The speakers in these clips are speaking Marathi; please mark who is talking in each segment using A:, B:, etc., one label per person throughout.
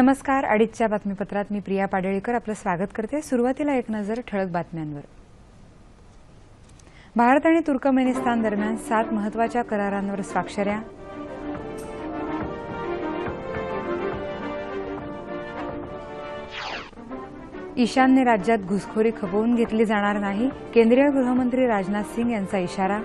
A: नमस्कार. अडीचच्या बातमीपत्रात मी प्रिया पाडळीकर आपलं स्वागत करते. सुरुवातीला एक नजर ठळक बातम्यांवर. भारत आणि तुर्कमेनिस्तान दरम्यान सात महत्त्वाच्या करारांवर स्वाक्षऱ्या ईशान्य राज्यात घुसखोरी खपवून घेतली जाणार नाही. केंद्रीय गृहमंत्री राजनाथ सिंग यांचा इशारा.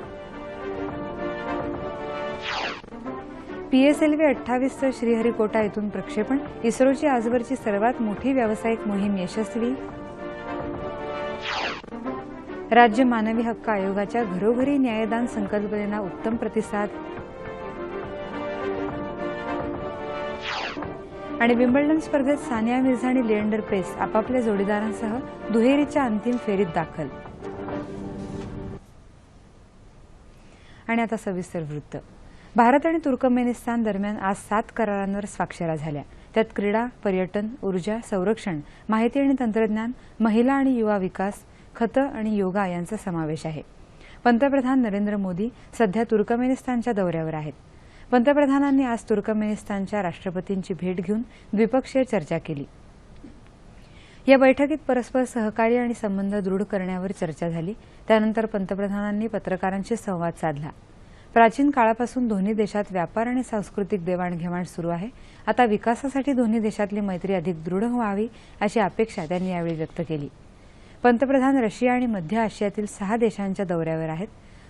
A: पीएसएलव्ही अठ्ठावीसचं श्रीहरिकोटा येथून प्रक्षेपण. इस्रोची आजवरची सर्वात मोठी व्यावसायिक मोहीम यशस्वी. राज्य मानवी हक्क आयोगाच्या घरोघरी न्यायदान संकल्पनेला उत्तम प्रतिसाद. आणि विम्बल्डन स्पर्धेत सानिया मिर्झा आणि लिएंडर पेस आपापल्या जोडीदारांसह दुहेरीच्या अंतिम फेरीत दाखल. आणि आता सविस्तर वृत्त. भारत आणि तुर्कमेनिस्तान दरम्यान आज सात करारांवर स्वाक्षऱ्या झाल्या. त्यात क्रीडा पर्यटन ऊर्जा संरक्षण माहिती आणि तंत्रज्ञान महिला आणि युवा विकास खतं आणि योगा यांचा समावेश आहे. पंतप्रधान नरेंद्र मोदी सध्या तुर्कमेनिस्तानच्या दौऱ्यावर आहेत. पंतप्रधानांनी आज तुर्कमेनिस्तानच्या राष्ट्रपतींची भेट घेऊन द्विपक्षीय चर्चा केली. या बैठकीत परस्पर सहकार्य आणि संबंध दृढ करण्यावर चर्चा झाली. त्यानंतर पंतप्रधानांनी पत्रकारांशी संवाद साधला. प्राचीन काळापासून दोन्ही देशात व्यापार आणि सांस्कृतिक देवाणघेवाण सुरू आहे. आता विकासासाठी दोन्ही देशातली मैत्री अधिक दृढ व्हावी अशी अपेक्षा त्यांनी यावेळी व्यक्त केली. पंतप्रधान रशिया आणि मध्य आशियातील सहा देशांच्या दौऱ्यावर आहेत.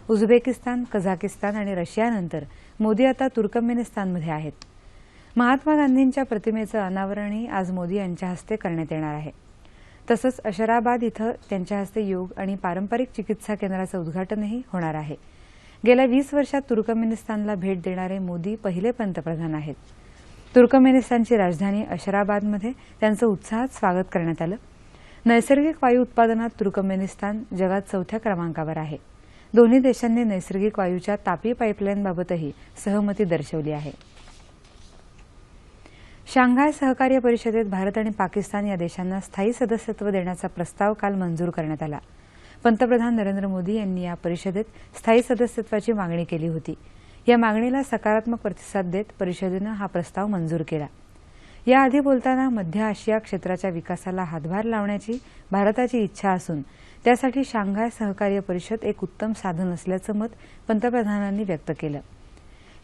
A: उझबेकिस्तान कझाकिस्तान आणि रशियानंतर मोदी आता तुर्कमेनिस्तानमध्ये आहेत. महात्मा गांधींच्या प्रतिमेचं अनावरणही आज मोदी यांच्या हस्ते करण्यात येणार आहे. तसंच अशराबाद इथं त्यांच्या हस्ते योग आणि पारंपरिक चिकित्सा केंद्राचं उद्घाटनही होणार आहे. गेल्या वीस वर्षात तुर्कमेनिस्तानला भेट देणारे मोदी पहिले पंतप्रधान आहेत. तुर्कमेनिस्तानची राजधानी अशराबादमध्ये त्यांचं उत्साहात स्वागत करण्यात आलं. नैसर्गिक वायू उत्पादनात तुर्कमेनिस्तान जगात चौथ्या क्रमांकावर आहे. दोन्ही देशांनी नैसर्गिक वायूच्या तापी पाईपलाईनबाबतही सहमती दर्शवली आहे. शांघाय सहकार्य परिषदेत भारत आणि पाकिस्तान या देशांना स्थायी सदस्यत्व देण्याचा प्रस्ताव काल मंजूर करण्यात आला. पंतप्रधान नरेंद्र मोदी यांनी या परिषदेत स्थायी सदस्यत्वाची मागणी केली होती. या मागणीला सकारात्मक प्रतिसाद देत परिषदेनं हा प्रस्ताव मंजूर केला. याआधी बोलताना मध्य आशिया क्षेत्राच्या विकासाला हातभार लावण्याची भारताची इच्छा असून त्यासाठी शांघाय सहकार्य परिषद एक उत्तम साधन असल्याचं मत पंतप्रधानांनी व्यक्त केलं.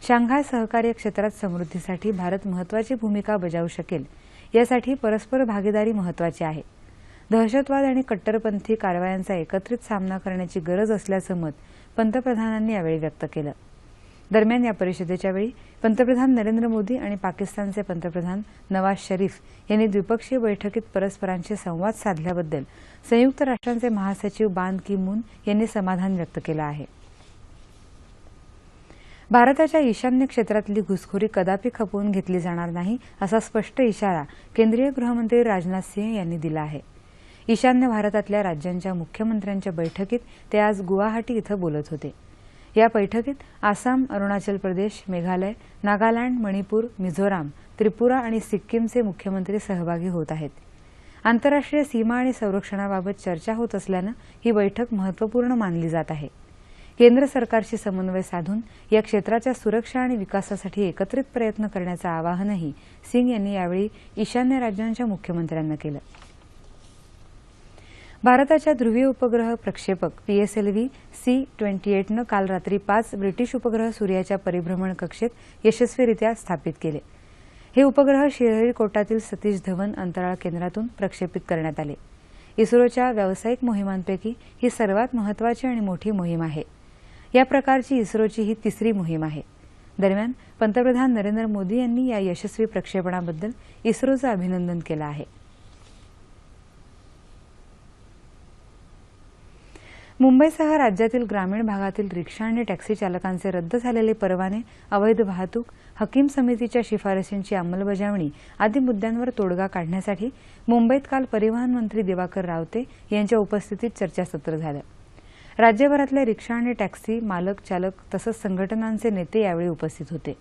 A: शांघाय सहकार्य क्षेत्रात समृद्धीसाठी भारत महत्वाची भूमिका बजावू शकेल यासाठी परस्पर भागीदारी महत्वाची आहे. दहशतवाद आणि कट्टरपंथी कारवायांचा एकत्रित सामना करण्याची गरज असल्याचं मत पंतप्रधानांनी यावेळी व्यक्त केलं. दरम्यान या परिषदेच्या वेळी पंतप्रधान नरेंद्र मोदी आणि पाकिस्तानचे पंतप्रधान नवाज शरीफ यांनी द्विपक्षीय बैठकीत परस्परांशी संवाद साधल्याबद्दल संयुक्त राष्ट्रांचे महासचिव बान की मून यांनी समाधान व्यक्त केलं आहे. भारताच्या ईशान्य क्षेत्रातली घुसखोरी कदापि खपवून घेतली जाणार नाही असा स्पष्ट इशारा केंद्रीय गृहमंत्री राजनाथ सिंह यांनी दिला आहे. ईशान्य भारतातल्या राज्यांच्या मुख्यमंत्र्यांच्या बैठकीत ते आज गुवाहाटी इथं बोलत होते. या बैठकीत आसाम अरुणाचल प्रदेश मेघालय नागालँड मणिपूर मिझोराम त्रिपुरा आणि सिक्कीमचे मुख्यमंत्री सहभागी होत आहेत. आंतरराष्ट्रीय सीमा आणि संरक्षणाबाबत चर्चा होत असल्यानं ही बैठक महत्त्वपूर्ण मानली जात आहे. केंद्र सरकारशी समन्वय साधून या क्षेत्राच्या सुरक्षा आणि विकासासाठी एकत्रित प्रयत्न करण्याचं आवाहनही सिंग यांनी यावेळी ईशान्य राज्यांच्या मुख्यमंत्र्यांना केलं. भारताच्या ध्रुवीय उपग्रह प्रक्षेपक पीएसएलव्ही सी ट्वेंटी एटनं काल रात्री पाच ब्रिटिश उपग्रह सूर्याच्या परिभ्रमण कक्षेत यशस्वीरित्या स्थापित केले. हे उपग्रह श्रीहरिकोटातील सतीश धवन अंतराळ केंद्रातून प्रक्षेपित करण्यात आले. इस्रोच्या व्यावसायिक मोहिमांपैकी ही सर्वात महत्वाची आणि मोठी मोहीम आहे. या प्रकारची इस्रोची ही तिसरी मोहीम आहे. दरम्यान पंतप्रधान नरेंद्र मोदी यांनी या यशस्वी प्रक्षेपणाबद्दल इस्रोचं अभिनंदन केलं आहे. मुंबईसह राज्यातील ग्रामीण भागातील रिक्षा आणि टॅक्सी चालकांचे रद्द झालेले परवाने अवैध वाहतूक हकीम समितीच्या शिफारसींची अंमलबजावणी आदी मुद्द्यांवर तोडगा काढण्यासाठी मुंबईत काल परिवहन मंत्री दिवाकर रावते यांच्या उपस्थितीत चर्चासत्र झालं. राज्यभरातल्या रिक्षा आणि टॅक्सी मालक चालक तसंच संघटनांचे नेते यावेळी उपस्थित होते.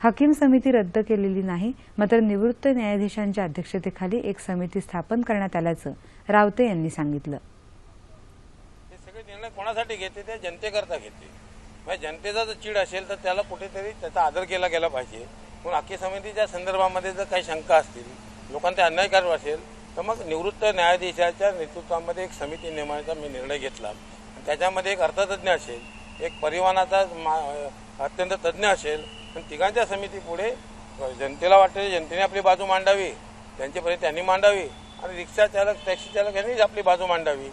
A: हकीम समिती रद्द केलेली नाही मात्र निवृत्त न्यायाधीशांच्या अध्यक्षतेखाली एक समिती स्थापन करण्यात आल्याचं रावते यांनी सांगितलं.
B: निर्णय कोणासाठी घेते ते जनतेकरता घेते. म्हणजे जनतेचा जर चीड असेल तर त्याला कुठेतरी त्याचा आदर केला गेला पाहिजे. म्हणून आखी समितीच्या संदर्भामध्ये जर काही शंका असतील लोकांचा अन्यायकारक असेल तर मग निवृत्त न्यायाधीशाच्या नेतृत्वामध्ये एक समिती नेमण्याचा मी निर्णय घेतला. आणि त्याच्यामध्ये एक अर्थतज्ञ असेल एक परिवहनाचा मा- अत्यंत तज्ज्ञ असेल आणि तिघांच्या समितीपुढे जनतेला वाटते जनतेने आपली बाजू मांडावी त्यांच्यापर्यंत त्यांनी मांडावी आणि रिक्षा चालक टॅक्सी चालक यांनीच आपली बाजू मांडावी.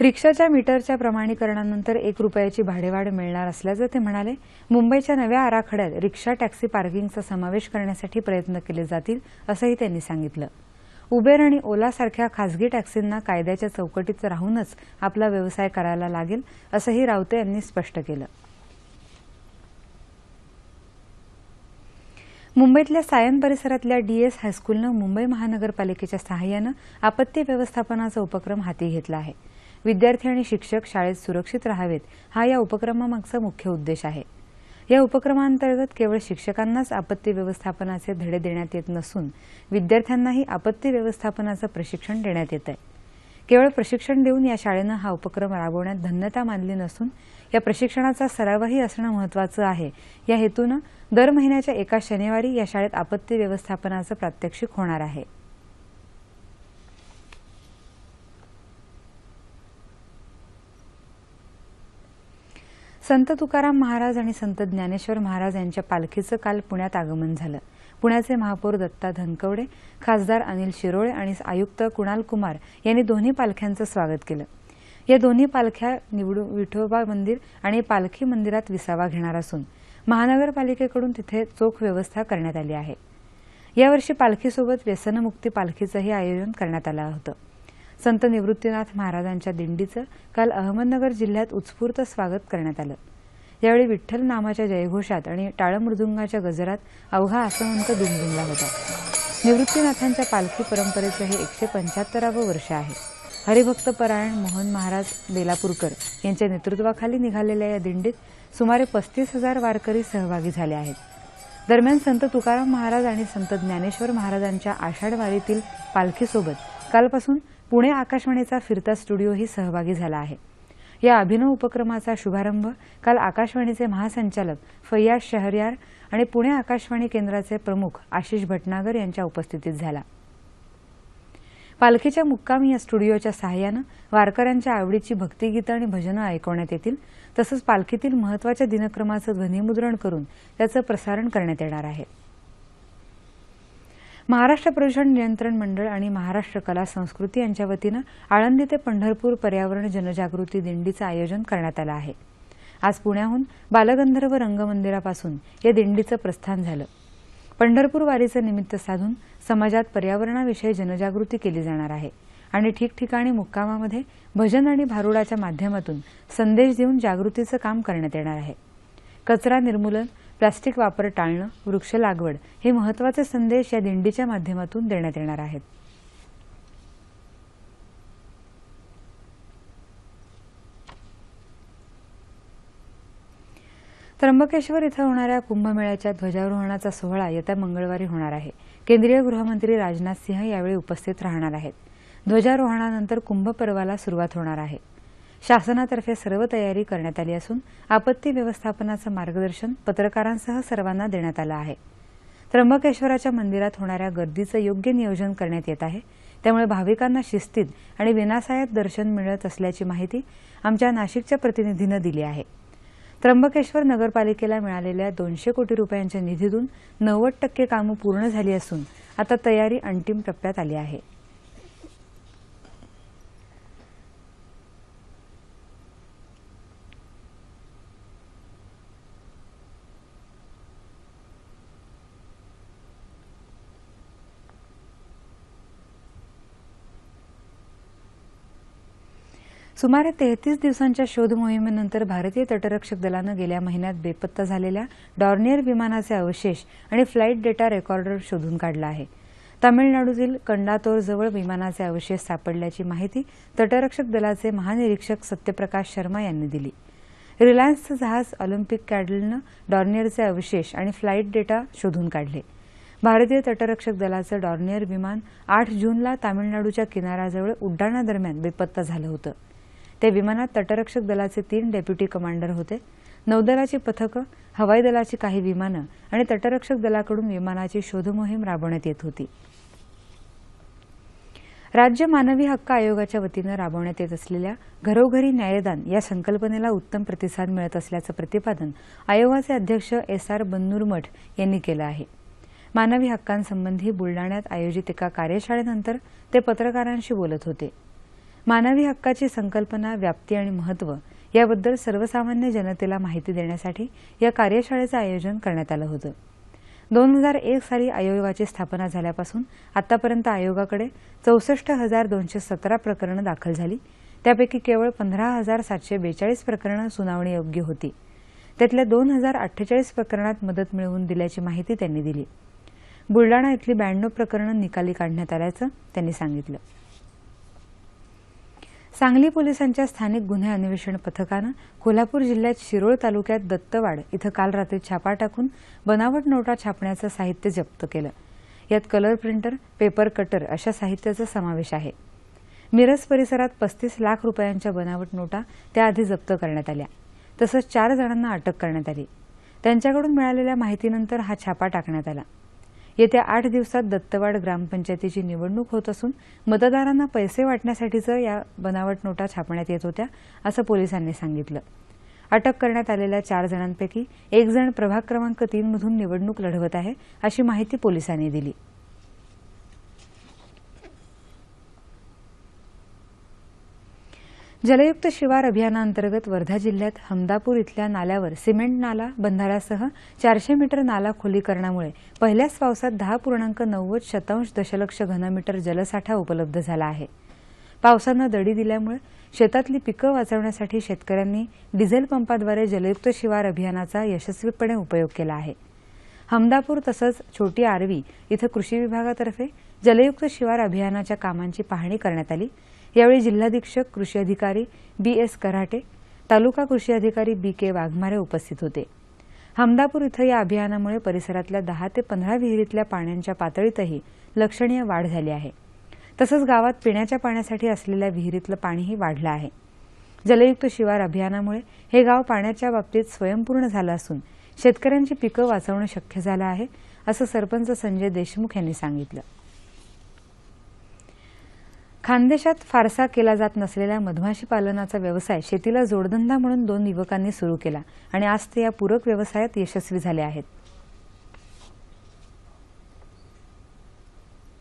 A: रिक्षाच्या मीटरच्या प्रमाणीकरणानंतर एक रुपयाची भाडेवाढ मिळणार असल्याचं ते म्हणाले. मुंबईच्या नव्या आराखड्यात रिक्षा टॅक्सी पार्किंगचा समावेश करण्यासाठी प्रयत्न केले जातील असंही त्यांनी सांगितलं. उबेर आणि ओलासारख्या खासगी टॅक्सींना कायद्याच्या चौकटीत राहूनच आपला व्यवसाय करायला लागेल असंही रावते यांनी स्पष्ट केलं. मुंबईतल्या सायन परिसरातल्या डीएस हायस्कूलनं मुंबई महानगरपालिकेच्या सहाय्यानं आपत्ती व्यवस्थापनाचा उपक्रम हाती घेतला आहे. विद्यार्थी आणि शिक्षक शाळेत सुरक्षित राहावेत हा या उपक्रमामागचा मुख्य उद्देश आहे. या उपक्रमांतर्गत केवळ शिक्षकांनाच आपत्ती व्यवस्थापनाचे धडे देण्यात येत नसून विद्यार्थ्यांनाही आपत्ती व्यवस्थापनाचं प्रशिक्षण देण्यात येत आहे केवळ प्रशिक्षण देऊन या शाळेनं हा उपक्रम राबवण्यात धन्यता मानली नसून या प्रशिक्षणाचा सरावही असणं महत्वाचं आहे. या हेतूनं दर महिन्याच्या एका शनिवारी या शाळेत आपत्ती व्यवस्थापनाचं प्रात्यक्षिक होणार आहे. संत तुकाराम महाराज आणि संत ज्ञानेश्वर महाराज यांच्या पालखीचं काल पुण्यात आगमन झालं. पुण्याचे महापौर दत्ता धनकवडे खासदार अनिल शिरोळे आणि आयुक्त कुणाल कुमार यांनी दोन्ही पालख्यांचं स्वागत केलं. या दोन्ही पालख्या निवडून विठोबा मंदिर आणि पालखी मंदिरात विसावा घेणार असून महानगरपालिकेकडून तिथे चोख व्यवस्था करण्यात आली आहे. यावर्षी पालखीसोबत व्यसनमुक्ती पालखीचंही आयोजन करण्यात आलं होतं. संत निवृत्तीनाथ महाराजांच्या दिंडीचं काल अहमदनगर जिल्ह्यात उत्स्फूर्त स्वागत करण्यात आलं. यावेळी विठ्ठल नामाच्या जयघोषात आणि टाळमृदुंगाच्या गजरात अवघा आसमंत दुमदुमला होता. निवृत्तीनाथांच्या पालखी परंपरेचं हे एकशे पंच्याहत्तरावं वर्ष आहे. हरिभक्त परायण मोहन महाराज बेलापूरकर यांच्या नेतृत्वाखाली निघालेल्या या दिंडीत सुमारे पस्तीस हजार वारकरी सहभागी झाले आहेत. दरम्यान संत तुकाराम महाराज आणि संत ज्ञानेश्वर महाराजांच्या आषाढ वारीतील पालखीसोबत कालपासून पुणे आकाशवाणीचा फिरता स्टुडिओही सहभागी झाला आहे. या अभिनव उपक्रमाचा शुभारंभ काल आकाशवाणीचे महासंचालक फैयाज शहरयार आणि पुणे आकाशवाणी केंद्राचे प्रमुख आशिष भटनागर यांच्या उपस्थितीत झाला. पालखीच्या मुक्कामी या स्टुडिओच्या सहाय्यानं वारकऱ्यांच्या आवडीची भक्तिगीतं आणि भजनं ऐकवण्यात येतील तसंच पालखीतील महत्त्वाच्या दिनक्रमाचं ध्वनिमुद्रण करून त्याचं प्रसारण करण्यात येणार आहे. महाराष्ट्र प्रदूषण नियंत्रण मंडळ आणि महाराष्ट्र कला संस्कृती यांच्या वतीनं आळंदी ते पंढरपूर पर्यावरण जनजागृती दिंडीचं आयोजन करण्यात आलं आहे. आज पुण्याहून बालगंधर्व रंगमंदिरापासून या दिंडीचं प्रस्थान झालं. पंढरपूर वारीचं निमित्त साधून समाजात पर्यावरणाविषयी जनजागृती केली जाणार आहे आणि ठिकठिकाणी मुक्कामामध्ये भजन आणि भारुडाच्या माध्यमातून संदेश देऊन जागृतीचं काम करण्यात येणार आहे. कचरा निर्मूलन प्लास्टिक वापर टाळणं वृक्ष लागवड हे महत्त्वाचे संदेश या दिंडीच्या माध्यमातून देण्यात येणार आहेत. त्र्यंबकेश्वर इथं होणाऱ्या कुंभमेळ्याच्या ध्वजारोहणाचा सोहळा येत्या मंगळवारी होणार आहे. केंद्रीय गृहमंत्री राजनाथ सिंह यावेळी उपस्थित राहणार आहेत. ध्वजारोहणानंतर कुंभ पर्वाला सुरुवात होणार आहे. शासनातर्फे सर्व तयारी करण्यात आली असून आपत्ती व्यवस्थापनाचं मार्गदर्शन पत्रकारांसह सर्वांना देण्यात आलं आहे. त्र्यंबकेश्वराच्या मंदिरात होणाऱ्या गर्दीचं योग्य नियोजन करण्यात येत आहे. त्यामुळे भाविकांना शिस्तीत आणि विनासायात दर्शन मिळत असल्याची माहिती आमच्या नाशिकच्या प्रतिनिधीनं दिली आहे. त्र्यंबकेश्वर नगरपालिकेला मिळालेल्या दोनशे कोटी रुपयांच्या निधीतून नव्वद टक्के कामं पूर्ण झाली असून आता तयारी अंतिम टप्प्यात आली आहे. सुमारे तेहतीस दिवसांच्या शोध मोहिमेनंतर भारतीय तटरक्षक दलानं गेल्या महिन्यात बेपत्ता झालेल्या डॉर्नियर विमानाचे अवशेष आणि फ्लाईट डेटा रेकॉर्डर शोधून काढला आहे. तामिळनाडूतील कंडातोरजवळ विमानाचे अवशेष सापडल्याची माहिती तटरक्षक दलाचे महानिरीक्षक सत्यप्रकाश शर्मा यांनी दिली. रिलायन्सचं जहाज ऑलिम्पिक कॅडलनं डॉर्नियरचे अवशेष आणि फ्लाईट डेटा शोधून काढले. भारतीय तटरक्षक दलाचं डॉर्नियर विमान आठ जूनला तामिळनाडूच्या किनाऱ्याजवळ उड्डाणादरम्यान बेपत्ता झालं होतं. त्या विमानात तटरक्षक दलाचे तीन डेप्युटी कमांडर होते. नौदलाची पथकं हवाई दलाची काही विमानं आणि तटरक्षक दलाकडून विमानाची शोधमोहीम राबवण्यात येत होती. राज्य मानवी हक्क आयोगाच्या वतीनं राबवण्यात येत असलेल्या घरोघरी न्यायदान या संकल्पनेला उत्तम प्रतिसाद मिळत असल्याचं प्रतिपादन आयोगाचे अध्यक्ष एस आर बन्नूरमठ यांनी केलं आहे. मानवी हक्कांसंबंधी बुलडाण्यात आयोजित एका कार्यशाळेनंतर ते पत्रकारांशी बोलत होते. मानवी हक्काची संकल्पना व्याप्ती आणि महत्त्व याबद्दल सर्वसामान्य जनतेला माहिती देण्यासाठी या कार्यशाळेचं आयोजन करण्यात आलं होतं. दोन हजार एक साली आयोगाची स्थापना झाल्यापासून आतापर्यंत आयोगाकडे चौसष्ट हजार दोनशे सतरा प्रकरणं दाखल झाली. त्यापैकी केवळ पंधरा हजार सातशे बेचाळीस प्रकरणं सुनावणीयोग्य होती. त्यातल्या दोन हजार अठ्ठेचाळीस प्रकरणात मदत मिळवून दिल्याची माहिती त्यांनी दिली. बुलडाणा इथली ब्याण्णव प्रकरणं निकाली काढण्यात आल्याचं त्यांनी सांगितलं. सांगली पोलिसांच्या स्थानिक गुन्हे अन्वेषण पथकानं कोल्हापूर जिल्ह्यात शिरोळ तालुक्यात दत्तवाड इथं काल रात्री छापा टाकून बनावट नोटा छापण्याचं साहित्य जप्त केलं. यात कलर प्रिंटर पेपर कटर अशा साहित्याचा समावेश आहे. मिरज परिसरात पस्तीस लाख रुपयांच्या बनावट नोटा त्याआधी जप्त करण्यात आल्या. तसंच चार जणांना अटक करण्यात आली. त्यांच्याकडून मिळालेल्या माहितीनंतर हा छापा टाकण्यात आला. येत्या आठ दिवसात दत्तवाड ग्रामपंचायतीची निवडणूक होत असून मतदारांना पैसे वाटण्यासाठीचं या बनावट नोटा छापण्यात येत होत्या असं पोलिसांनी सांगितलं. अटक करण्यात आलेल्या चार जणांपैकी एक जण प्रभाग क्रमांक तीनमधून निवडणूक लढवत आहे अशी माहिती पोलिसांनी दिली. जलयुक्त शिवार अभियानाअंतर्गत वर्धा जिल्ह्यात हमदापूर इथल्या नाल्यावर सिमेंट नाला बंधाऱ्यासह चारशे मीटर नाला खोलीकरणामुळे पहिल्याच पावसात दहा पूर्णांक नव्वद शतांश दशलक्ष घनमीटर जलसाठा उपलब्ध झाला आहे. पावसानं दडी दिल्यामुळे शेतातली पिकं वाचवण्यासाठी शेतकऱ्यांनी डिझेल पंपाद्वारे जलयुक्त शिवार अभियानाचा यशस्वीपणे उपयोग केला आहे. हमदापूर तसंच छोटी आरवी इथं कृषी विभागातर्फे जलयुक्त शिवार अभियानाच्या कामांची पाहणी करण्यात आली. यावेळी जिल्हाधीक्षक कृषी अधिकारी बी एस कराटे तालुका कृषी अधिकारी बी के वाघमारे उपस्थित होते. हमदापूर इथं या अभियानामुळे परिसरातल्या दहा ते पंधरा विहिरीतल्या पाण्याच्या पातळीतही लक्षणीय वाढ झाली आहे. तसंच गावात पिण्याच्या पाण्यासाठी असलेल्या विहिरीतलं पाणीही वाढलं आहे. जलयुक्त शिवार अभियानामुळे हे गाव पाण्याच्या बाबतीत स्वयंपूर्ण झालं असून शेतकऱ्यांची पिकं वाचवणं शक्य झालं आहे असं सरपंच संजय देशमुख यांनी सांगितलं. खानदेशात फारसा केला जात नसलेल्या मधमाशी पालनाचा व्यवसाय शेतीला जोडधंदा म्हणून दोन युवकांनी सुरू केला आणि आज ते या पूरक व्यवसायात यशस्वी झाले आहेत.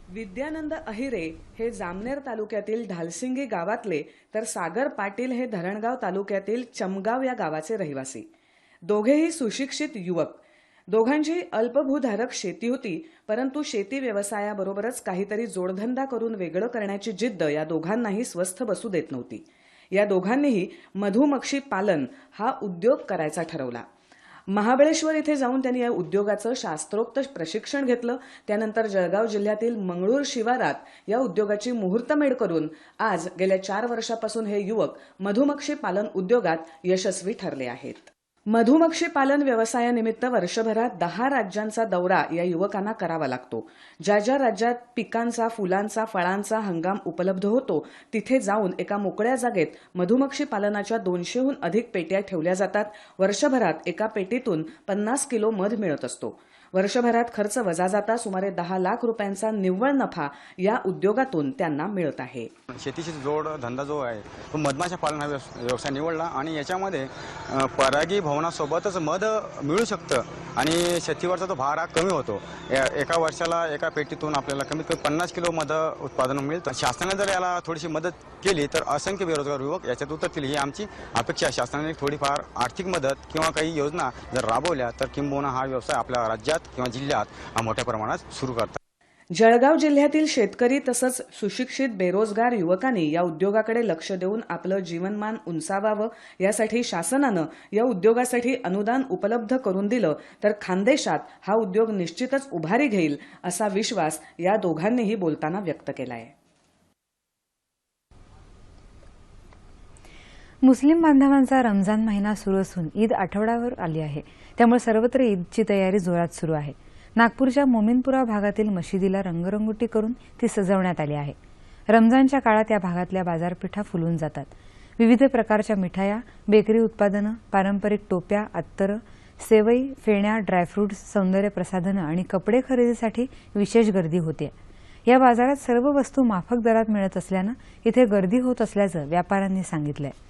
C: विद्यानंद अहिरे हे जामनेर तालुक्यातील ढालसिंगी गावातले तर सागर पाटील हे धरणगाव तालुक्यातील चमगाव या गावाचे रहिवासी. दोघेही सुशिक्षित युवक. दोघांची अल्पभूधारक शेती होती परंतु शेती व्यवसायाबरोबरच काहीतरी जोडधंदा करून वेगळं करण्याची जिद्द या दोघांनाही स्वस्थ बसू देत नव्हती. या दोघांनीही मधुमक्षी पालन हा उद्योग करायचा ठरवला. महाबळेश्वर इथे जाऊन त्यांनी या उद्योगाचं शास्त्रोक्त प्रशिक्षण घेतलं. त्यानंतर जळगाव जिल्ह्यातील मंगळूर शिवारात या उद्योगाची मुहूर्तमेढ करून आज गेल्या चार वर्षापासून हे युवक मधुमक्षी पालन उद्योगात यशस्वी ठरले आहेत. मधुमक्षी पालन व्यवसायानिमित्त वर्षभरात दहा राज्यांचा दौरा या युवकांना करावा लागतो. ज्या ज्या राज्यात पिकांचा फुलांचा फळांचा हंगाम उपलब्ध होतो तिथे जाऊन एका मोकळ्या जागेत मधुमक्षी पालनाच्या दोनशेहून अधिक पेट्या ठेवल्या जातात. वर्षभरात एका पेटीतून पन्नास किलो मध मिळत असतो. वर्षभरात खर्च वजा जाता सुमारे दहा लाख रुपयांचा निव्वळ नफा या उद्योगातून त्यांना मिळत आहे.
D: शेतीशी जोड धंदा जो आहे तो मधमाशा पालन हा व्यवसाय निवडला आणि याच्यामध्ये परागी भवनासोबतच मध मिळू शकतं आणि शेतीवरचा तो भार हा कमी होतो. या- एका वर्षाला एका पेटीतून आपल्याला कमीत कमी पन्नास किलो मध उत्पादन मिळतं. शासनाने जर याला थोडीशी मदत केली तर असंख्य बेरोजगार युवक याच्यात उतरतील ही आमची अपेक्षा शासनाने थोडीफार आर्थिक मदत किंवा काही योजना जर राबवल्या तर किंबहुना हा व्यवसाय आपल्या राज्यात किंवा जिल्ह्यात मोठ्या प्रमाणात सुरू करतात.
C: जळगाव जिल्ह्यातील शेतकरी तसंच सुशिक्षित बेरोजगार युवकांनी या उद्योगाकडे लक्ष देऊन आपलं जीवनमान उंचावावं यासाठी शासनानं या उद्योगासाठी अनुदान उपलब्ध करून दिलं तर खानदेशात हा उद्योग निश्चितच उभारी घेईल असा विश्वास या दोघांनीही बोलताना व्यक्त केला आहे
A: मुस्लिम बांधवांचा रमजान महिना सुरू असून ईद आठवड्यावर आली आहे. त्यामुळे सर्वत्र ईदची तयारी जोरात सुरू आहे. नागपूरच्या मोमिनपुरा भागातील मशिदीला रंगरंगोटी करून ती सजवण्यात आली आहे. रमजानच्या काळात या भागातल्या बाजारपेठा फुलून जातात. विविध प्रकारच्या मिठाया बेकरी उत्पादनं पारंपरिक टोप्या अत्तरं सेवई फेण्या ड्रायफ्रुट्स सौंदर्य प्रसाधनं आणि कपडे खरेदीसाठी विशेष गर्दी होते. या बाजारात सर्व वस्तू माफक दरात मिळत असल्यानं इथे गर्दी होत असल्याचं व्यापाऱ्यांनी सांगितलं आहे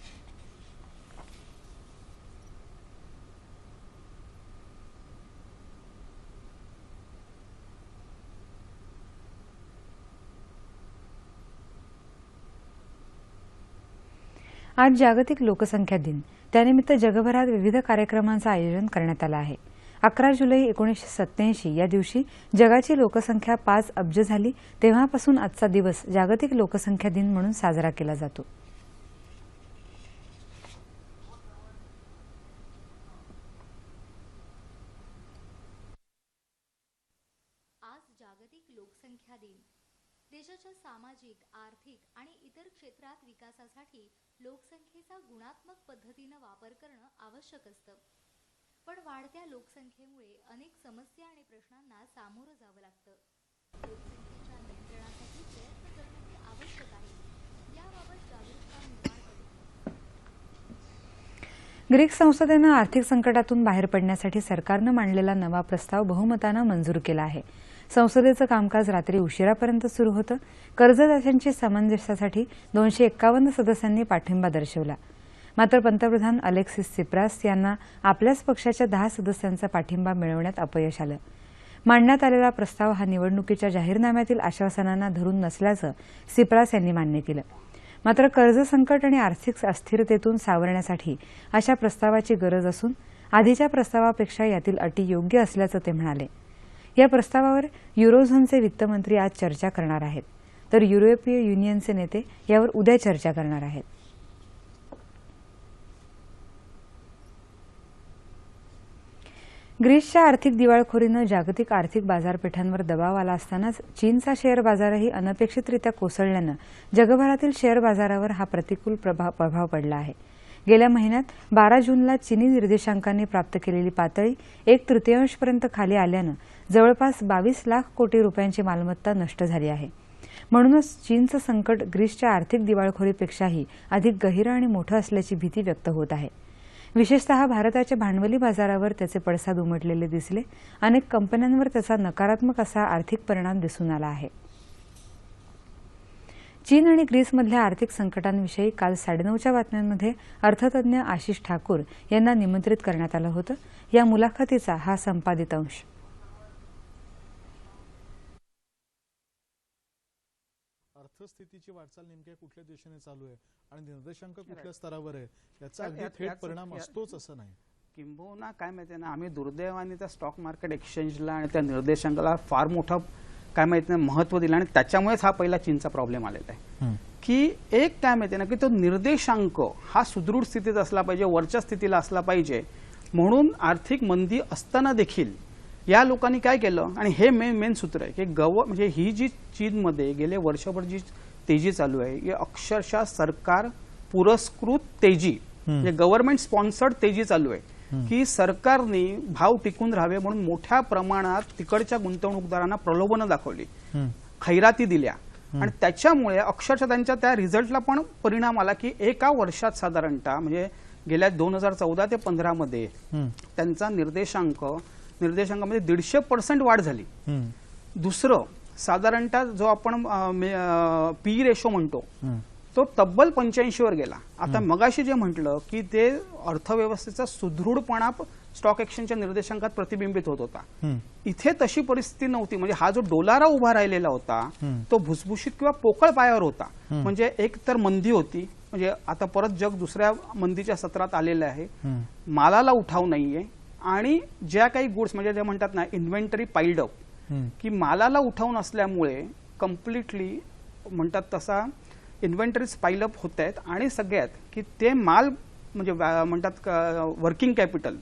A: आज जागतिक लोकसंख्या दिन. त्यानिमित्त जगभरात विविध कार्यक्रमांचं आयोजन करण्यात आलं आहे. अकरा जुलै एकोणीसशे सत्याऐंशी या दिवशी जगाची लोकसंख्या पाच अब्ज झाली. तेव्हापासून आजचा दिवस जागतिक लोकसंख्या दिन म्हणून साजरा केला जातो.
E: आज जागतिक लोकसंख्या दिन. देशाच्या सामाजिक आर्थिक आणि इतर क्षेत्रात विकासासाठी लोकसंख्येचा गुणात्मक पद्धतीनं वापर करणं आवश्यक असतं. पण वाढत्या लोकसंख्येमुळे अनेक समस्या आणि प्रश्नांना सामोरं जावं लागतं. लोकसंख्येच्या नियंत्रणासाठी प्रयत्न करणं हे आवश्यक आहे. याबाबत जागरूकता निर्माण
A: ग्रीक संसदेनं आर्थिक संकटातून बाहेर पडण्यासाठी सरकारनं मांडलेला नवा प्रस्ताव बहुमतानं मंजूर केला आहे. संसदेचं कामकाज रात्री उशिरापर्यंत सुरू होतं. कर्जदात्यांची सामंजस्यासाठी दोनशे एक्कावन्न सदस्यांनी पाठिंबा दर्शवला. मात्र पंतप्रधान अलेक्सिस सिप्रास यांना आपल्याच पक्षाच्या दहा सदस्यांचा पाठिंबा मिळवण्यात अपयश आलं. मांडण्यात आलेला प्रस्ताव हा निवडणुकीच्या जाहीरनाम्यातील आश्वासनांना धरून नसल्याचं सिप्रास यांनी मान्य केलं. मात्र कर्ज संकट आणि आर्थिक अस्थिरतेतून सावरण्यासाठी अशा प्रस्तावाची गरज असून आधीच्या प्रस्तावापेक्षा यातील अटी योग्य असल्याचं ते म्हणाले. या प्रस्तावावर युरोझोनचे वित्तमंत्री आज चर्चा करणार आहेत. तर युरोपीय युनियनचे नेते यावर उद्या चर्चा करणार आहेत. ग्रीसच्या आर्थिक दिवाळखोरीनं जागतिक आर्थिक बाजारपेठांवर दबाव आला असतानाच चीनचा शेअर बाजारही अनपेक्षितरित्या कोसळल्यानं जगभरातील शेअर बाजारावर हा प्रतिकूल प्रभाव प्रभाव पडला आहे. गेल्या महिन्यात बारा जूनला चिनी निर्देशांकांनी प्राप्त केलेली पातळी एक तृतीयांशपर्यंत खाली आल्यानं जवळपास बावीस लाख कोटी रुपयांची मालमत्ता नष्ट झाली आहे. म्हणूनच चीनचं संकट ग्रीसच्या आर्थिक दिवाळखोरीपेक्षाही अधिक गहिरं आणि मोठं असल्याची भीती व्यक्त होत आहे. विशेषतः भारताच्या भांडवली बाजारावर त्याचे पडसाद उमटलेले दिसले. अनेक कंपन्यांवर त्याचा नकारात्मक असा आर्थिक परिणाम दिसून आला आहे. चीन आणि ग्रीसमधल्या आर्थिक संकटांविषयी काल साडेनऊच्या बातम्यांमध्ये अर्थतज्ञ आशिष ठाकूर यांना निमंत्रित करण्यात आलं होतं. या मुलाखतीचा हा संपादित अंश.
F: अर्थस्थितीची वाटचाल नेमक्या कुठल्या दिशेने चालू आहे आणि निर्देशांक कुठल्या स्तरावर आहे? याचा अगदी थेट परिणाम
G: या-
F: असतोच असं नाही.
G: किंबहुना काय माहिती ना आम्ही दुर्दैवाने त्या स्टॉक मार्केट एक्सचेंजला आणि त्या निर्देशांकाला फार मोठं काय माहिती महत्त्व दिलं. आणि त्याच्यामुळेच हा पहिला चीनचा प्रॉब्लेम आलेला आहे. की एक काय माहिती ना की तो निर्देशांक हा सुदृढ स्थितीत असला पाहिजे वरच्या स्थितीला असला पाहिजे म्हणून आर्थिक मंदी असताना देखील या लोकांनी काय केलं? आणि हे मेन मेन सूत्र आहे की गव म्हणजे ही जी चीनमध्ये गेले वर्षभर जी तेजी चालू आहे ही अक्षरशः सरकार पुरस्कृत तेजी म्हणजे गव्हर्नमेंट स्पॉन्सर्ड तेजी चालू आहे. की सरकारने भाव टिकून राहावे म्हणून मोठ्या प्रमाणात तिकडच्या गुंतवणूकदारांना प्रलोभनं दाखवली. खैराती दिल्या. आणि त्याच्यामुळे अक्षरशः त्यांच्या त्या रिझल्टला पण परिणाम आला की एका वर्षात साधारणतः म्हणजे गेल्या दोन हजार चौदा ते पंधरा मध्ये त्यांचा निर्देशांक निर्देशांकामध्ये दीडशे पर्सेंट वाढ झाली. दुसरं साधारणतः जो आपण पी रेशो म्हणतो तो तब्बल 85 वर गेला. आता मगाशी जे म्हटलं की ते अर्थव्यवस्थेचा सुदृढपणा स्टॉक एक्सचेंजच्या निर्देशांकात प्रतिबिंबित होत होता. इथे तशी परिस्थिती नव्हती. म्हणजे हा जो डोलारा उभा राहिलेला होता तो भुसभुशीत किंवा पोकळ पायावर होता. म्हणजे एक तर मंदी होती. म्हणजे आता परत जग दुसऱ्या मंदीच्या सत्रात आलेलं आहे. मालाला उठाव नाहीये. आणि ज्या काही गुड्स म्हणजे जे म्हणतात ना इन्व्हेंटरी पाईल्ड अप की मालाला उठाव नसल्यामुळे कम्प्लिटली म्हणतात तसा इन्व्हेंटरीज पाईलअप होत आहेत आणि सगळ्यात की ते माल म्हणजे म्हणतात वर्किंग कॅपिटल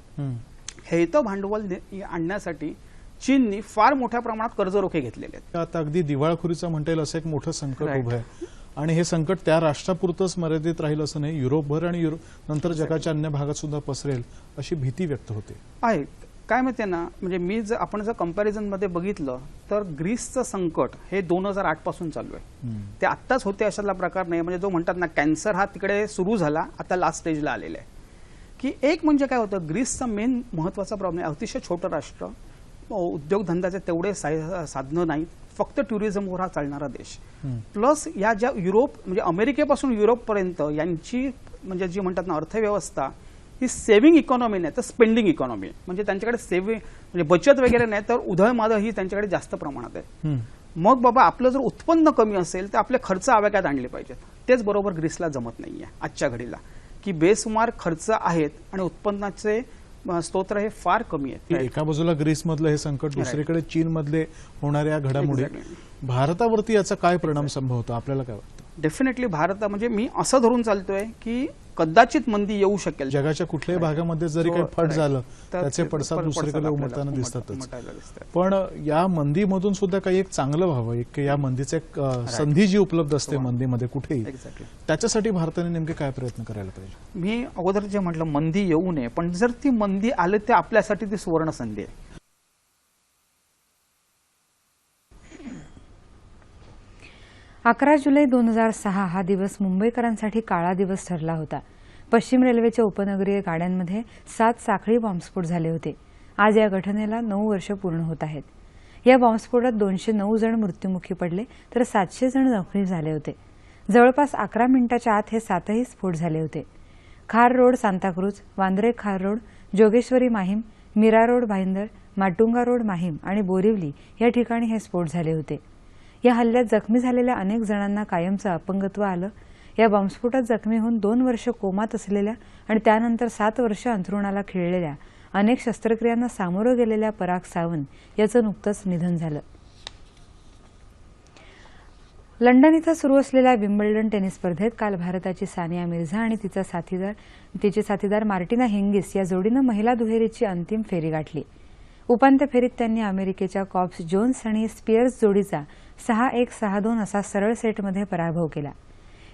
G: हे तर भांडवल आणण्यासाठी चीननी फार मोठ्या प्रमाणात कर्जरोखे घेतलेले आहेत.
F: आता अगदी दिवाळखोरीचं म्हणता येईल असं एक मोठं संकट. उभं आहे. आणि हे संकट त्या राष्ट्रापुरतंच मर्यादित राहील असं नाही. युरोपभर आणि युरो- नंतर जगाच्या अन्य भागात सुद्धा पसरेल अशी भीती व्यक्त होते.
G: आहे काय माहिती ना म्हणजे मी जर आपण जर comparison मध्ये बघितलं तर ग्रीसचं संकट हे दोन हजार आठपासून चालू आहे. ते आत्ताच होते अशातला प्रकार नाही म्हणजे जो म्हणतात ना कॅन्सर हा तिकडे सुरू झाला आता लास्ट स्टेजला आलेला आहे. की एक म्हणजे काय होतं ग्रीसचा मेन महत्त्वाचा प्रॉब्लेम अतिशय छोटं राष्ट्र उद्योगधंद्याचे तेवढे साय- साधनं नाहीत फक्त टुरिझमवर हा चालणारा देश. प्लस या ज्या युरोप म्हणजे अमेरिकेपासून युरोपपर्यंत यांची म्हणजे जी म्हणतात ना अर्थव्यवस्था ही सेव्हिंग इकॉनॉमी नाही तर स्पेंडिंग इकॉनॉमी म्हणजे त्यांच्याकडे सेव्हिंग म्हणजे बचत वगैरे नाही तर उधळमाधळ ही त्यांच्याकडे जास्त प्रमाणात आहे. मग बाबा आपलं जर उत्पन्न कमी असेल तर आपले खर्च आव्याक्यात आणले पाहिजेत. तेच बरोबर ग्रीसला जमत नाहीये आजच्या घडीला. की बेसुमार खर्च आहेत आणि उत्पन्नाचे स्तोत्र हे फार कमी आहेत.
F: एका बाजूला ग्रीस मधलं हे संकट दुसरीकडे चीन मधले होणाऱ्या घडामोडी. भारतावरती याचा काय परिणाम संभवतो आपल्याला काय वाटतं?
G: डेफिनेटली भारत म्हणजे मी असं धरून चालतोय की कदाचित मंदी येऊ शकेल.
F: जगाच्या कुठल्याही भागामध्ये जरी काही फट. झालं
G: तर
F: त्याचे पडसाद
G: पड-
F: दुसरीकडे उमटताना दिसतातच. पण या मंदीमधून सुद्धा काही एक चांगलं व्हावं एक या मंदीचे एक संधी जी उपलब्ध असते मंदीमध्ये कुठेही. त्याच्यासाठी भारताने नेमके काय प्रयत्न करायला पाहिजे?
G: मी अगोदर जे म्हटलं मंदी येऊ नये पण जर ती मंदी आली ते आपल्यासाठी ती सुवर्ण संधी आहे.
A: अकरा जुलै दोन हजार सहा हा दिवस मुंबईकरांसाठी काळा दिवस ठरला होता. पश्चिम रेल्वेच्या उपनगरीय गाड्यांमध्ये सात साखळी बॉम्बस्फोट झाले होते. आज या घटनेला नऊ वर्ष पूर्ण होत आहेत. या बॉम्बस्फोटात दोनशे नऊ जण मृत्युमुखी पडले तर सातशे जण जखमी झाले होते. जवळपास अकरा मिनिटाच्या आत हे सातही स्फोट झाले होते. खार road Santacruz Vandre Khar road Jogeshwari Mahim Mira road Bhayandar Matunga road Mahim आणि बोरिवली या ठिकाणी हे स्फोट झाले होते. या हल्ल्यात जखमी झालेल्या अनेक जणांना कायमचं अपंगत्व आलं. या बॉम्बस्फोटात जखमी होऊन दोन वर्ष कोमात असलेल्या आणि त्यानंतर सात वर्ष अंथरुणाला खिळलेल्या अनेक शस्त्रक्रियांना सामोरं गेलेल्या पराग सावंत याचं नुकतंच निधन झालं. लंडन इथं सुरू असलेल्या विम्बल्डन टेनिस स्पर्धेत काल भारताची सानिया मिर्झा आणि तिचा साथीदार तिची साथीदार मार्टिना हिंगिस या जोडीनं महिला दुहेरीची अंतिम फेरी गाठली. उपांत्य फेरीत त्यांनी अमेरिकेच्या कॉप्स जोन्स आणि स्पियर्स जोडीचा सहा एक सहा दोन असा सरळ सेटमध्ये पराभव केला.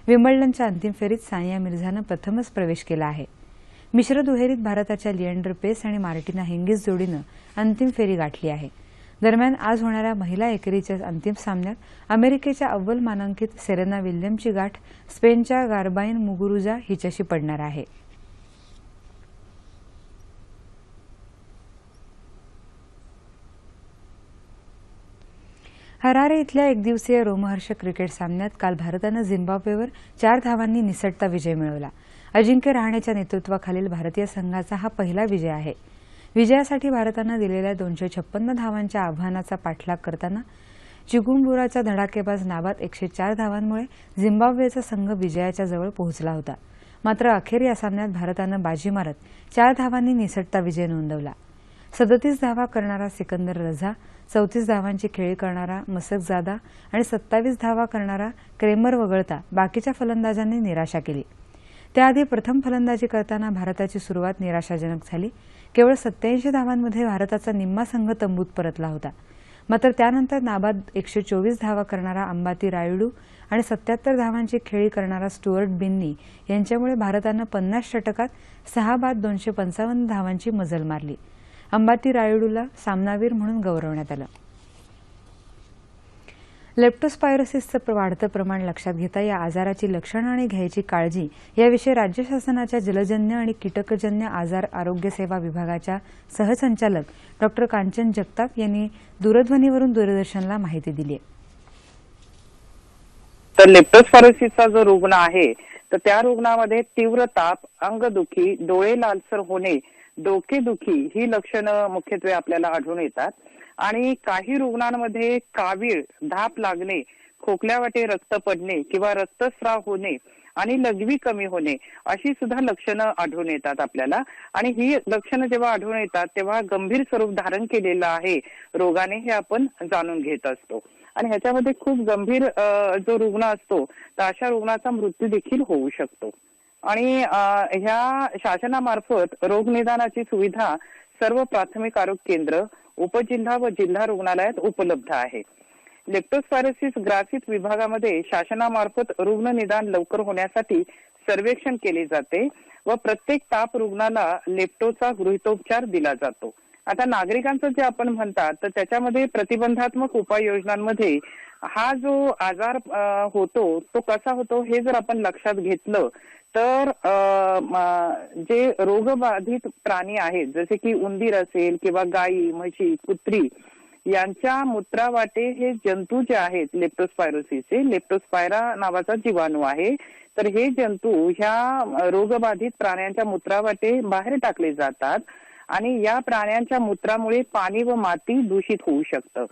A: विम्बल्डनच्या अंतिम फेरीत सानिया मिर्झानं प्रथमच प्रवेश केला आहे. मिश्र दुहेरीत भारताच्या लिएंडर पेस आणि मार्टिना हिंगिस जोडीनं अंतिम फेरी गाठली आहे. दरम्यान आज होणाऱ्या महिला एकेरीच्या अंतिम सामन्यात अमेरिकेच्या अव्वल मानांकित सेरेना विल्यमची गाठ स्पेनच्या गार्बाईन मुगुरुजा हिच्याशी पडणार आहे. हरारे इथल्या एकदिवसीय रोमहर्षक क्रिकेट सामन्यात काल भारतानं झिम्बाब्वेवर चार धावांनी निसटता विजय मिळवला. अजिंक्य रहाणेच्या नेतृत्वाखालील भारतीय संघाचा हा पहिला विजय आहे. विजयासाठी भारतानं दिलेल्या दोनशे छप्पन्न धावांच्या आव्हानाचा पाठलाग करताना चिगुंबुराचा धडाकेबाज नाबाद एकशे चार धावांमुळे झिम्बाब्वेचा संघ विजयाच्या जवळ पोहोचला होता. मात्र अखेर या सामन्यात भारतानं बाजी मारत चार धावांनी निसटता विजय नोंदवला. सदतीस धावा करणारा सिकंदर रझा चौतीस धावांची खेळी करणारा मसक जादा आणि सत्तावीस धावा करणारा क्रेमर वगळता बाकीच्या फलंदाजांनी निराशा केली. त्याआधी प्रथम फलंदाजी करताना भारताची सुरुवात निराशाजनक झाली. केवळ सत्याऐंशी धावांमध्ये भारताचा निम्मा संघ तंबूत परतला होता. मात्र त्यानंतर नाबाद एकशे चोवीस धावा करणारा अंबाती रायुडू आणि सत्याहत्तर धावांची खेळी करणारा स्टुअर्ट बिन्नी यांच्यामुळे भारतानं पन्नास षटकात सहा बाद दोनशे पंचावन्न धावांची मजल मारली. अंबाती रायुडूला सामनावीर म्हणून गौरवण्यात आलं. लेप्टोस्पायरोसिसचं वाढतं प्रमाण लक्षात घेता या आजाराची लक्षणं आणि घ्यायची काळजी याविषयी राज्य शासनाच्या जलजन्य आणि कीटकजन्य आजार आरोग्य सेवा विभागाच्या सहसंचालक डॉक्टर कांचन जगताप यांनी दूरध्वनीवरून दूरदर्शनला माहिती दिली आहे.
H: तर लेप्टोस्पायरोसिसचा जो रुग्ण आहे तर त्या रुग्णामध्ये तीव्र ताप अंगदुखी डोळे लालसर होणे डोकेदुखी ही लक्षणं मुख्यत्वे आपल्याला आढळून येतात. आणि काही रुग्णांमध्ये कावीळ धाप लागणे खोकल्यावाटे रक्त पडणे किंवा रक्तस्राव होणे आणि लघवी कमी होणे अशी सुद्धा लक्षणं आढळून येतात आपल्याला. आणि ही लक्षणं जेव्हा आढळून येतात तेव्हा गंभीर स्वरूप धारण केलेलं आहे. रोगाने हे आपण जाणून घेत असतो. आणि ह्याच्यामध्ये खूप गंभीर जो रुग्ण असतो तर अशा रुग्णाचा मृत्यू देखील होऊ शकतो. आणि ह्या शासनामार्फत रोगनिदानाची सुविधा सर्व प्राथमिक आरोग्य केंद्र उपजिल्हा व जिल्हा रुग्णालयात उपलब्ध आहे. लेप्टोस्पायरोसिस ग्रासित विभागामध्ये शासनामार्फत रुग्ण निदान लवकर होण्यासाठी सर्वेक्षण केले जाते व प्रत्येक ताप रुग्णाला लेप्टोचा गृहितोपचार दिला जातो. आता नागरिकांचं जे आपण म्हणतात तर त्याच्यामध्ये प्रतिबंधात्मक उपाययोजनांमध्ये हा जो आजार होतो तो कसा होतो हे जर आपण लक्षात घेतलं तर जे रोगबाधित प्राणी आहेत जसे की उंदीर असेल किंवा गायी म्हशी कुत्री यांच्या मूत्रावाटे हे जंतू जे आहेत लेप्टोस्पायरोसिसचे लेप्टोस्पायरा नावाचा जीवाणू आहे. तर हे जंतू ह्या रोगबाधित प्राण्यांच्या मूत्रावाटे बाहेर टाकले जातात आणि या प्राण्यांच्या मूत्रामुळे पाणी व माती दूषित होऊ शकतं.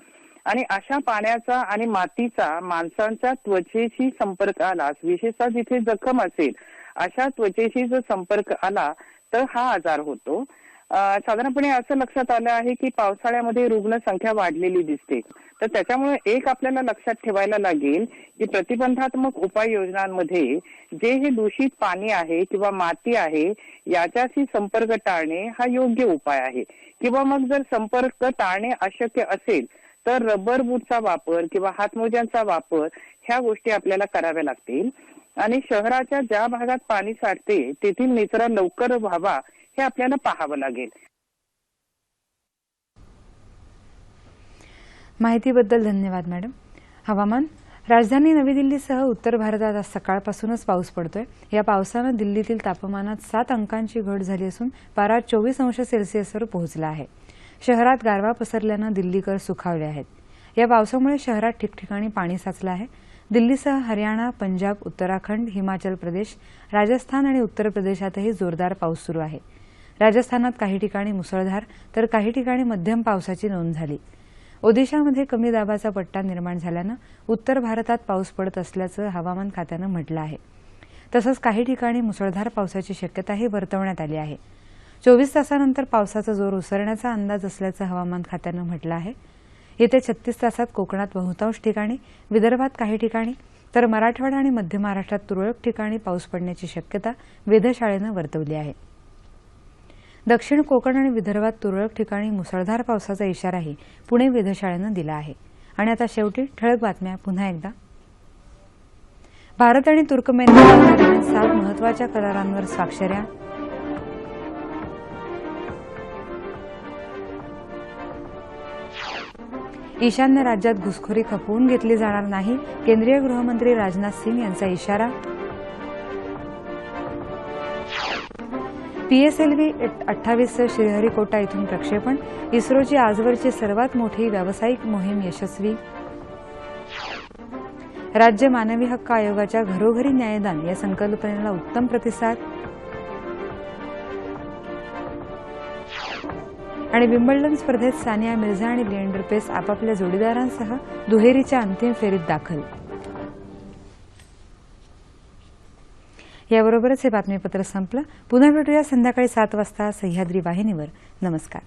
H: आणि अशा पाण्याचा आणि मातीचा माणसांच्या त्वचेशी संपर्क आलास विशेषतः जिथे जखम असेल अशा त्वचेशी जर संपर्क आला तर हा आजार होतो. साधारणपणे असं लक्षात आलं आहे की पावसाळ्यामध्ये रुग्ण संख्या वाढलेली दिसते. तर त्याच्यामुळे एक आपल्याला लक्षात ठेवायला लागेल की प्रतिबंधात्मक उपाययोजनांमध्ये जे हे दूषित पाणी आहे किंवा माती आहे याच्याशी संपर्क टाळणे हा योग्य उपाय आहे. किंवा मग जर संपर्क टाळणे अशक्य असेल तर रबर बूटचा वापर किंवा हातमोज्यांचा वापर ह्या गोष्टी आपल्याला कराव्या लागतील. आणि शहराच्या ज्या भागात पाणी साठते तेथील निचरा लवकर व्हावा हे आपल्याला पाहावं लागेल.
A: माहितीबद्दल धन्यवाद मॅडम. हवामान. राजधानी नवी दिल्लीसह उत्तर भारतात आज सकाळपासूनच पाऊस पडतोय. या पावसानं दिल्लीतील तापमानात सात अंकांची घट झाली असून पारा चोवीस अंश सेल्सिअसवर पोहोचला आहे. शहरात गारवा पसरल्यानं दिल्लीकर सुखावले आहेत. या पावसामुळे शहरात ठिकठिकाणी पाणी साचलं आहे. दिल्लीसह हरियाणा पंजाब उत्तराखंड हिमाचल प्रदेश राजस्थान आणि उत्तर प्रदेशातही जोरदार पाऊस सुरू आहे. राजस्थानात काही ठिकाणी मुसळधार तर काही ठिकाणी मध्यम पावसाची नोंद झाली. ओदिशामध्ये कमी दाबाचा पट्टा निर्माण झाल्यानं उत्तर भारतात पाऊस पडत असल्याचं हवामान खात्यानं म्हटलं आहे. तसंच काही ठिकाणी मुसळधार पावसाची शक्यताही वर्तवण्यात आली आहे. चोवीस तासानंतर पावसाचा जोर उसरण्याचा अंदाज असल्याचं हवामान खात्यानं म्हटलं आहे. येत्या छत्तीस तासात कोकणात बहुतांश ठिकाणी विदर्भात काही ठिकाणी तर मराठवाडा आणि मध्य महाराष्ट्रात तुरळक ठिकाणी पाऊस पडण्याची शक्यता वेधशाळेनं वर्तवली आहे. दक्षिण कोकण आणि विदर्भात तुरळक ठिकाणी मुसळधार पावसाचा इशाराही पुणे वेधशाळेनं दिला आहे. आणि आता शेवटी ठळक बातम्या पुन्हा एकदा. भारत आणि तुर्कमेनिस्तान दरम्यान सात महत्त्वाच्या करारांवर स्वाक्षऱ्या ईशान्य राज्यात घुसखोरी खपवून घेतली जाणार नाही. केंद्रीय गृहमंत्री राजनाथ सिंग यांचा इशारा. पीएसएलव्ही अठ्ठावीस श्रीहरिकोटा इथून प्रक्षेपण. इस्रोची आजवरची सर्वात मोठी व्यावसायिक मोहीम यशस्वी. राज्य मानवी हक्क आयोगाच्या घरोघरी न्यायदान या संकल्पनेला उत्तम प्रतिसाद. आणि विम्बल्डन स्पर्धेत सानिया मिर्झा आणि लिएंडर पेस आपापल्या जोडीदारांसह दुहेरीच्या अंतिम फेरीत दाखल. याबरोबरच हे बातमीपत्र संपलं. पुन्हा भेटूया संध्याकाळी सात वाजता सह्याद्री वाहिनीवर. नमस्कार.